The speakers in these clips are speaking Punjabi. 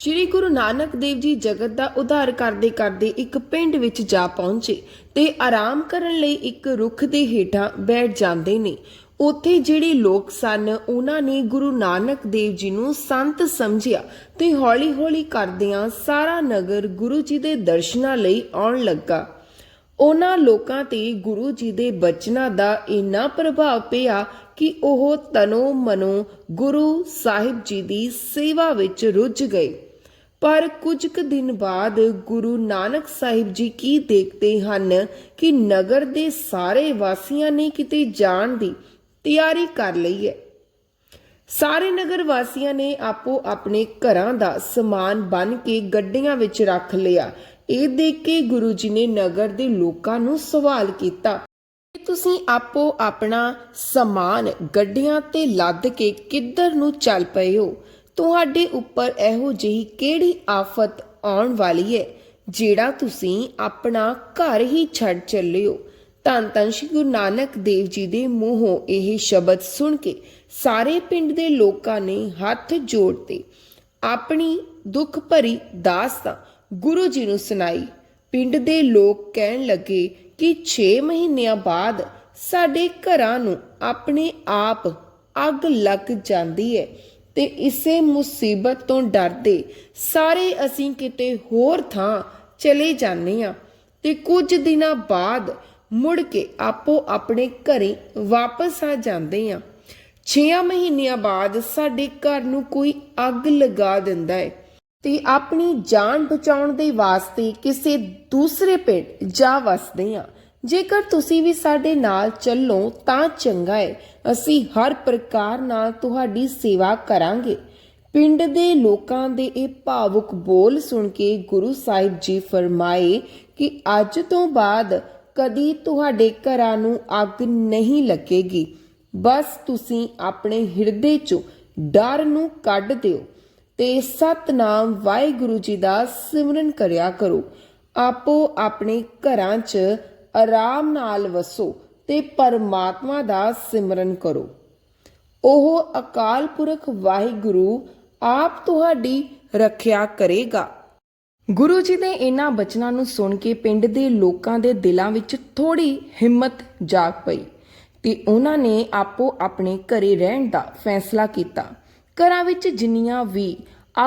ਸ਼੍ਰੀ ਗੁਰੂ ਨਾਨਕ ਦੇਵ ਜੀ ਜਗਤ ਦਾ ਉਧਾਰ ਕਰਦੇ ਕਰਦੇ ਇੱਕ ਪਿੰਡ ਵਿੱਚ ਜਾ ਪਹੁੰਚੇ ਤੇ ਆਰਾਮ ਕਰਨ ਲਈ ਇੱਕ ਰੁੱਖ ਦੇ ਹੇਠਾਂ ਬੈਠ ਜਾਂਦੇ ਨੇ। ਉੱਥੇ ਜਿਹੜੇ ਲੋਕ ਸਨ, ਉਹਨਾਂ ਨੇ ਗੁਰੂ ਨਾਨਕ ਦੇਵ ਜੀ ਨੂੰ ਸੰਤ ਸਮਝਿਆ ਤੇ ਹੌਲੀ-ਹੌਲੀ ਕਰਦਿਆਂ ਸਾਰਾ ਨਗਰ ਗੁਰੂ ਜੀ ਦੇ ਦਰਸ਼ਨਾਂ ਲਈ ਆਉਣ ਲੱਗਾ। ਉਹਨਾਂ ਲੋਕਾਂ ਤੇ ਗੁਰੂ ਜੀ ਦੇ ਬਚਨਾਂ ਦਾ ਇੰਨਾ ਪ੍ਰਭਾਵ ਪਿਆ ਕਿ ਉਹ ਤਨੋ ਮਨੋ ਗੁਰੂ ਸਾਹਿਬ ਜੀ ਦੀ ਸੇਵਾ ਵਿੱਚ ਰੁੱਝ ਗਏ। ਪਰ ਕੁਝ ਕੁ ਦਿਨ ਬਾਅਦ ਗੁਰੂ ਨਾਨਕ ਸਾਹਿਬ ਜੀ ਕੀ ਦੇਖਦੇ ਹਨ ਕਿ ਨਗਰ ਦੇ ਸਾਰੇ ਵਾਸੀਆਂ ਨੇ ਕਿਤੇ ਜਾਣ ਦੀ ਤਿਆਰੀ ਕਰ ਲਈ ਹੈ। ਸਾਰੇ ਨਗਰ ਵਾਸੀਆਂ ਨੇ ਆਪੋ ਆਪਣੇ ਘਰਾਂ ਦਾ ਸਮਾਨ ਬਨ ਕੇ ਗੱਡੀਆਂ ਵਿੱਚ ਰੱਖ ਲਿਆ। ਇਹ ਦੇਖ ਕੇ ਗੁਰੂ ਜੀ ਨੇ ਨਗਰ ਦੇ ਲੋਕਾਂ ਨੂੰ ਸਵਾਲ ਕੀਤਾ, ਕਿ ਤੁਸੀਂ ਆਪੋ ਆਪਣਾ ਸਮਾਨ ਗੱਡੀਆਂ ਤੇ ਲੱਦ ਕੇ ਕਿੱਧਰ ਨੂੰ ਚੱਲ ਪਏ ਹੋ? ਤੁਹਾਡੇ ਉੱਪਰ ਇਹੋ ਜਿਹੀ ਕਿਹੜੀ ਆਫਤ ਆਉਣ ਵਾਲੀ ਹੈ, ਜਿਹੜਾ ਤੁਸੀਂ ਆਪਣਾ ਘਰ ਹੀ ਛੱਡ ਚੱਲੇ ਹੋ ਧੰਨ ਧੰਨ ਸ਼੍ਰੀ ਗੁਰੂ ਨਾਨਕ ਦੇਵ ਜੀ ਦੇ ਮੂੰਹੋਂ ਇਹ ਸ਼ਬਦ ਸੁਣ ਕੇ ਸਾਰੇ ਪਿੰਡ ਦੇ ਲੋਕਾਂ ਨੇ ਹੱਥ ਜੋੜਤੇ ਆਪਣੀ ਦੁੱਖ ਭਰੀ ਦਾਸ ਤਾਂ ਗੁਰੂ ਜੀ ਨੂੰ ਸੁਣਾਈ। ਪਿੰਡ ਦੇ ਲੋਕ ਕਹਿਣ ਲੱਗੇ ਕਿ 6 ਮਹੀਨਿਆਂ ਬਾਅਦ ਸਾਡੇ ਘਰਾਂ ਨੂੰ ਆਪਣੇ ਆਪ ਅੱਗ ਲੱਗ ਜਾਂਦੀ ਹੈ। ਤੇ ਇਸੇ ਮੁਸੀਬਤ ਤੋਂ ਡਰਦੇ ਸਾਰੇ ਅਸੀਂ ਕਿਤੇ ਹੋਰ ਥਾਂ ਚਲੇ ਜਾਂਦੇ ਆ ਤੇ ਕੁਝ ਦਿਨਾਂ ਬਾਅਦ ਮੁੜ ਕੇ ਆਪੋ ਆਪਣੇ ਘਰੇ ਵਾਪਸ ਆ ਜਾਂਦੇ ਆ 6 ਮਹੀਨਿਆਂ ਬਾਅਦ ਸਾਡੇ ਘਰ ਨੂੰ ਕੋਈ ਅੱਗ ਲਗਾ ਦਿੰਦਾ ਹੈ ਤੇ ਆਪਣੀ ਜਾਨ ਬਚਾਉਣ ਦੇ ਵਾਸਤੇ ਕਿਸੇ ਦੂਸਰੇ ਪਿੰਡ ਜਾ ਵਸਦੇ ਆ ਜੇਕਰ ਤੁਸੀਂ ਵੀ ਸਾਡੇ ਨਾਲ ਚੱਲੋ ਤਾਂ ਚੰਗਾ ਹੈ ਅਸੀਂ ਹਰ ਪ੍ਰਕਾਰ ਨਾਲ ਤੁਹਾਡੀ ਸੇਵਾ ਕਰਾਂਗੇ। ਪਿੰਡ ਦੇ ਲੋਕਾਂ ਦੇ ਇਹ ਭਾਵੁਕ ਬੋਲ ਸੁਣ ਕੇ ਗੁਰੂ ਸਾਹਿਬ ਜੀ ਫਰਮਾਏ ਕਿ ਅੱਜ ਤੋਂ ਬਾਅਦ ਕਦੀ ਤੁਹਾਡੇ ਘਰਾਂ ਨੂੰ ਅੱਗ ਨਹੀਂ ਲੱਗੇਗੀ। ਬਸ ਤੁਸੀਂ ਆਪਣੇ ਹਿਰਦੇ ਚੋਂ ਡਰ ਨੂੰ ਕੱਢ ਦਿਓ ਤੇ ਸਤਨਾਮ ਵਾਹਿਗੁਰੂ ਜੀ ਦਾ ਸਿਮਰਨ ਕਰਿਆ ਕਰੋ। ਆਪੋ ਆਪਣੇ ਘਰਾਂ 'ਚ ਆਰਾਮ ਨਾਲ ਵਸੋ ਤੇ ਪਰਮਾਤਮਾ ਦਾ ਸਿਮਰਨ ਕਰੋ। ਉਹ ਅਕਾਲ ਪੁਰਖ ਵਾਹਿਗੁਰੂ ਆਪ ਤੁਹਾਡੀ ਰੱਖਿਆ ਕਰੇਗਾ। ਗੁਰੂ ਜੀ ਦੇ ਇਹਨਾਂ ਬਚਨਾਂ ਨੂੰ ਸੁਣ ਕੇ ਪਿੰਡ ਦੇ ਲੋਕਾਂ ਦੇ ਦਿਲਾਂ ਵਿੱਚ ਥੋੜੀ ਹਿੰਮਤ ਜਾਗ ਪਈ ਤੇ ਉਹਨਾਂ ਨੇ ਆਪੋ ਆਪਣੇ ਘਰੇ ਰਹਿਣ ਦਾ ਫੈਸਲਾ ਕੀਤਾ। ਘਰਾਂ ਵਿੱਚ ਜਿੰਨੀਆਂ ਵੀ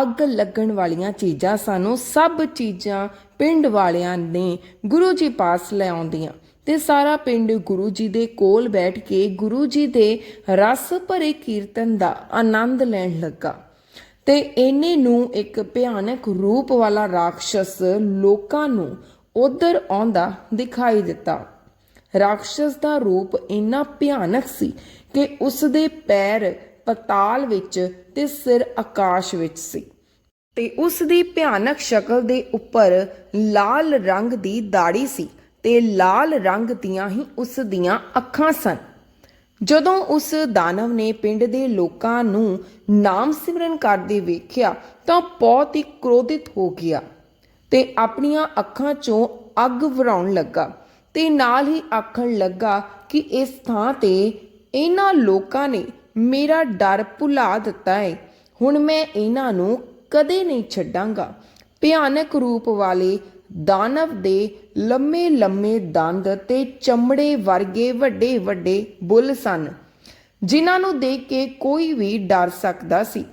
ਅੱਗ ਲੱਗਣ ਵਾਲੀਆਂ ਚੀਜ਼ਾਂ ਸਾਨੂੰ ਸਭ ਚੀਜ਼ਾਂ ਪਿੰਡ ਵਾਲਿਆਂ ਨੇ ਗੁਰੂ ਜੀ ਪਾਸ ਲੈ ਆਉਂਦੀਆਂ। ਤੇ ਸਾਰਾ ਪਿੰਡ ਗੁਰੂ ਜੀ ਦੇ ਕੋਲ ਬੈਠ ਕੇ ਗੁਰੂ ਜੀ ਦੇ ਰਸ ਭਰੇ ਕੀਰਤਨ ਦਾ ਆਨੰਦ ਲੈਣ ਲੱਗਾ। ਤੇ ਇਹਨੇ ਨੂੰ ਇੱਕ ਭਿਆਨਕ ਰੂਪ ਵਾਲਾ ਰਾਖਸ਼ਸ ਲੋਕਾਂ ਨੂੰ ਉਧਰ ਆਉਂਦਾ ਦਿਖਾਈ ਦਿੱਤਾ। ਰਾਖਸ਼ਸ ਦਾ ਰੂਪ ਇੰਨਾ ਭਿਆਨਕ ਸੀ ਕਿ ਉਸ ਦੇ ਪੈਰ ਪਤਾਲ ਵਿੱਚ ਤੇ ਸਿਰ ਆਕਾਸ਼ ਵਿੱਚ ਸੀ। ਤੇ ਉਸ ਦੀ ਭਿਆਨਕ ਸ਼ਕਲ ਦੇ ਉੱਪਰ ਲਾਲ ਰੰਗ ਦੀ ਦਾੜੀ ਸੀ ਤੇ ਲਾਲ ਰੰਗ ਦੀਆਂ ਹੀ ਉਸ ਦੀਆਂ ਅੱਖਾਂ ਸਨ। ਜਦੋਂ ਉਸ ਦਾਨਵ ਨੇ ਪਿੰਡ ਦੇ ਲੋਕਾਂ ਨੂੰ ਨਾਮ ਸਿਮਰਨ ਕਰਦੇ ਵੇਖਿਆ ਤਾਂ ਬਹੁਤ ਹੀ ਕ੍ਰੋਧਿਤ ਹੋ ਗਿਆ ਤੇ ਆਪਣੀਆਂ ਅੱਖਾਂ 'ਚੋਂ ਅੱਗ ਵਰਾਉਣ ਲੱਗਾ ਤੇ ਨਾਲ ਹੀ ਆਖਣ ਲੱਗਾ ਕਿ ਇਸ ਥਾਂ ਤੇ ਇਹਨਾਂ ਲੋਕਾਂ ਨੇ ਮੇਰਾ ਡਰ ਭੁਲਾ ਦਿੱਤਾ ਹੈ ਹੁਣ ਮੈਂ ਇਹਨਾਂ ਨੂੰ ਕਦੇ ਨਹੀਂ ਛੱਡਾਂਗਾ। ਭਿਆਨਕ ਰੂਪ ਵਾਲੇ ਦਾਨਵ ਦੇ ਲੰਮੇ ਲੰਮੇ ਦੰਦ ਤੇ ਚਮੜੇ ਵਰਗੇ ਵੱਡੇ ਵੱਡੇ ਬੁੱਲ ਸਨ, ਜਿਨ੍ਹਾਂ ਨੂੰ ਦੇਖ ਕੇ ਕੋਈ ਵੀ ਡਰ ਸਕਦਾ ਸੀ।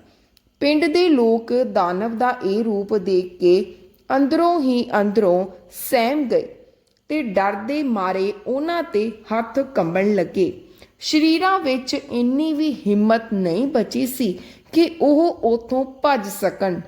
ਪਿੰਡ ਦੇ ਲੋਕ ਦਾਨਵ ਦਾ ਇਹ ਰੂਪ ਦੇਖ ਕੇ ਅੰਦਰੋਂ ਹੀ ਅੰਦਰੋਂ ਸਹਿਮ ਗਏ ਤੇ ਡਰ ਦੇ ਮਾਰੇ ਉਹਨਾਂ ਤੇ ਹੱਥ ਕੰਬਣ ਲੱਗੇ। ਸ਼ਰੀਰਾਂ ਵਿੱਚ ਇੰਨੀ ਵੀ ਹਿੰਮਤ ਨਹੀਂ ਬਚੀ ਸੀ ਕਿ ਉਹ ਉਥੋਂ ਭੱਜ ਸਕਣ।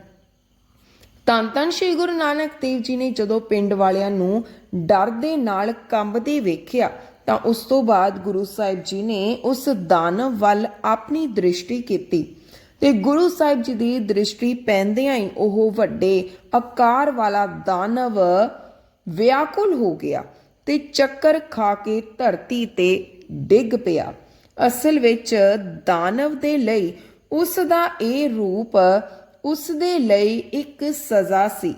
ਧੰਨ ਧੰਨ ਸ਼੍ਰੀ ਗੁਰੂ ਨਾਨਕ ਦੇਵ ਜੀ ਨੇ ਜਦੋਂ ਪਿੰਡ ਵਾਲਿਆਂ ਨੂੰ ਡਰ ਦੇ ਨਾਲ ਕੰਬਦੇ ਵੇਖਿਆ, ਤਾਂ ਉਸ ਤੋਂ ਬਾਅਦ ਗੁਰੂ ਸਾਹਿਬ ਜੀ ਨੇ ਉਸ ਦਾਨਵ ਵੱਲ ਆਪਣੀ ਦ੍ਰਿਸ਼ਟੀ ਕੀਤੀ ਤੇ ਗੁਰੂ ਸਾਹਿਬ ਜੀ ਦੀ ਦ੍ਰਿਸ਼ਟੀ ਪੈਂਦਿਆਂ ਹੀ ਉਹ ਵੱਡੇ ਆਕਾਰ ਵਾਲਾ ਦਾਨਵ ਵਿਆਕੁਲ ਹੋ ਗਿਆ ਤੇ ਚੱਕਰ ਖਾ ਕੇ ਧਰਤੀ ਤੇ ਡਿੱਗ ਪਿਆ। ਅਸਲ ਵਿੱਚ ਦਾਨਵ ਦੇ ਲਈ ਉਸ ਦਾ ਇਹ ਰੂਪ ਉਸ ਦੇ ਲਈ ਇੱਕ ਸਜ਼ਾ ਸੀ।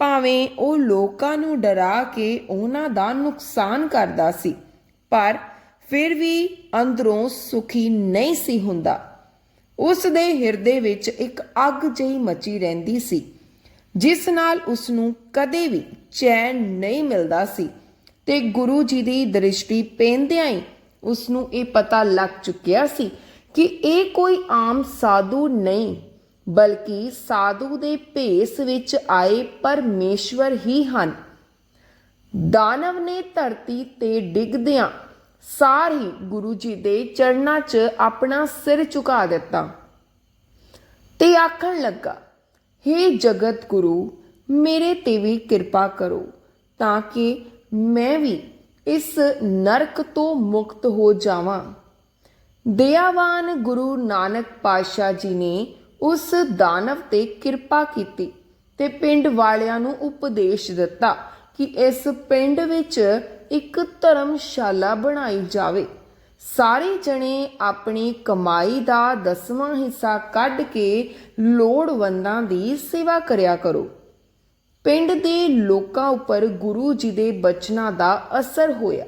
ਭਾਵੇਂ ਉਹ ਲੋਕਾਂ ਨੂੰ ਡਰਾ ਕੇ ਉਹਨਾਂ ਦਾ ਨੁਕਸਾਨ ਕਰਦਾ ਸੀ, ਪਰ ਫਿਰ ਵੀ ਅੰਦਰੋਂ ਸੁਖੀ ਨਹੀਂ ਸੀ ਹੁੰਦਾ। ਉਸ ਦੇ ਹਿਰਦੇ ਵਿੱਚ ਇੱਕ ਅੱਗ ਜਿਹੀ ਮਚੀ ਰਹਿੰਦੀ ਸੀ, ਜਿਸ ਨਾਲ ਉਸ ਨੂੰ ਕਦੇ ਵੀ ਚੈਨ ਨਹੀਂ ਮਿਲਦਾ ਸੀ ਤੇ ਗੁਰੂ ਜੀ ਦੀ ਦ੍ਰਿਸ਼ਟੀ ਪੈਂਦਿਆਂ ਹੀ ਉਸ ਨੂੰ ਇਹ ਪਤਾ ਲੱਗ ਚੁੱਕਿਆ ਸੀ ਕਿ ਇਹ ਕੋਈ ਆਮ ਸਾਧੂ ਨਹੀਂ, ਬਲਕਿ ਸਾਧੂ ਦੇ ਭੇਸ ਵਿੱਚ ਆਏ ਪਰਮੇਸ਼ਵਰ ਹੀ ਹਨ। ਦਾਨਵ ਨੇ ਧਰਤੀ ਤੇ ਡਿੱਗਦਿਆਂ ਸਾਰ ਹੀ ਗੁਰੂ ਜੀ ਦੇ ਚਰਨਾਂ 'ਚ ਆਪਣਾ ਸਿਰ ਝੁਕਾ ਦਿੱਤਾ ਤੇ ਆਖਣ ਲੱਗਾ हे ਜਗਤ ਗੁਰੂ ਮੇਰੇ ਤੇ ਵੀ ਕਿਰਪਾ ਕਰੋ, ਤਾਂ ਕਿ ਮੈਂ ਵੀ ਇਸ ਨਰਕ ਤੋਂ ਮੁਕਤ ਹੋ ਜਾਵਾਂ। ਦਇਆਵਾਨ ਗੁਰੂ ਨਾਨਕ ਪਾਤਸ਼ਾਹ ਜੀ ਨੇ ਉਸ ਦਾਨਵ ਤੇ ਕਿਰਪਾ ਕੀਤੀ ਤੇ ਪਿੰਡ ਵਾਲਿਆਂ ਨੂੰ ਉਪਦੇਸ਼ ਦਿੱਤਾ ਕਿ ਇਸ ਪਿੰਡ ਵਿੱਚ ਇੱਕ ਧਰਮਸ਼ਾਲਾ ਬਣਾਈ ਜਾਵੇ। ਸਾਰੇ ਜਣੇ ਆਪਣੀ ਕਮਾਈ ਦਾ ਦਸਵਾਂ ਹਿੱਸਾ ਕੱਢ ਕੇ ਲੋੜਵੰਦਾਂ ਦੀ ਸੇਵਾ ਕਰਿਆ ਕਰੋ। ਪਿੰਡ ਦੇ ਲੋਕਾਂ ਉੱਪਰ ਗੁਰੂ ਜੀ ਦੇ ਬਚਨਾਂ ਦਾ ਅਸਰ ਹੋਇਆ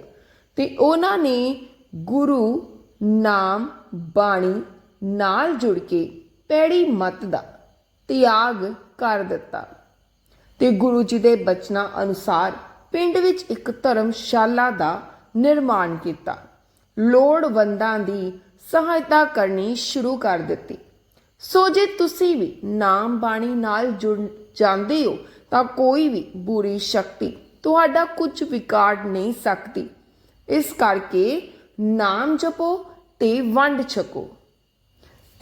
ਤੇ ਉਹਨਾਂ ਨੇ ਗੁਰੂ ਨਾਮ ਬਾਣੀ ਨਾਲ ਜੁੜ ਕੇ ਪੈੜੀ ਮਤ ਦਾ ਤਿਆਗ ਕਰ ਦਿੱਤਾ ਤੇ ਗੁਰੂ ਜੀ ਦੇ ਬਚਨਾਂ ਅਨੁਸਾਰ ਪਿੰਡ ਵਿੱਚ ਇੱਕ ਧਰਮਸ਼ਾਲਾ ਦਾ ਨਿਰਮਾਣ ਕੀਤਾ। ਲੋੜਵੰਦਾਂ ਦੀ ਸਹਾਇਤਾ ਕਰਨੀ ਸ਼ੁਰੂ ਕਰ ਦਿੱਤੀ। ਸੋ ਜੇ ਤੁਸੀਂ ਵੀ ਨਾਮ ਬਾਣੀ ਨਾਲ ਜੁੜ ਜਾਂਦੇ ਹੋ ਤਾਂ ਕੋਈ ਵੀ ਬੁਰੀ ਸ਼ਕਤੀ ਤੁਹਾਡਾ ਕੁਝ ਵਿਗਾੜ ਨਹੀਂ ਸਕਦੀ। ਇਸ ਕਰਕੇ ਨਾਮ ਜਪੋ ਤੇ ਵੰਡ ਛਕੋ।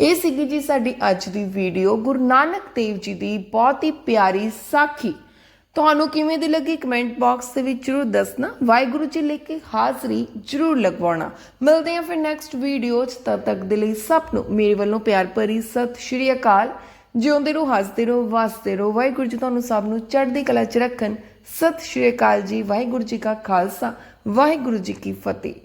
ਇਹ ਸੀਗੀ ਜੀ ਸਾਡੀ ਅੱਜ ਦੀ ਵੀਡੀਓ। ਗੁਰੂ ਨਾਨਕ ਦੇਵ ਜੀ ਦੀ ਬਹੁਤ ਹੀ ਪਿਆਰੀ ਸਾਖੀ। ਤੁਹਾਨੂੰ ਕਿਵੇਂ ਦੀ ਲੱਗੀ ਕਮੈਂਟ ਬਾਕਸ ਦੇ ਵਿੱਚ ਜਰੂਰ ਦੱਸਣਾ। ਵਾਹਿਗੁਰੂ ਜੀ ਲੈ ਕੇ ਹਾਜ਼ਰੀ ਜਰੂਰ ਲਗਵਾਉਣਾ। ਮਿਲਦੇ ਹਾਂ ਫਿਰ ਨੈਕਸਟ ਵੀਡੀਓ 'ਚ। ਤਦ ਤੱਕ ਦੇ ਲਈ ਸਭ ਨੂੰ ਮੇਰੇ ਵੱਲੋਂ ਪਿਆਰ ਭਰੀ ਸਤਿ ਸ਼੍ਰੀ ਅਕਾਲ। ਜਿਉਂਦੇ ਰਹੋ, ਹੱਸਦੇ ਰਹੋ, ਵਸਦੇ ਰਹੋ। ਵਾਹਿਗੁਰੂ ਜੀ ਤੁਹਾਨੂੰ ਸਭ ਨੂੰ ਚੜ੍ਹਦੀ ਕਲਾ 'ਚ ਰੱਖਣ। ਸਤਿ ਸ਼੍ਰੀ ਅਕਾਲ ਜੀ, ਵਾਹਿਗੁਰੂ ਜੀ ਕਾ ਖਾਲਸਾ, ਵਾਹਿਗੁਰੂ ਜੀ ਕੀ ਫਤਿਹ।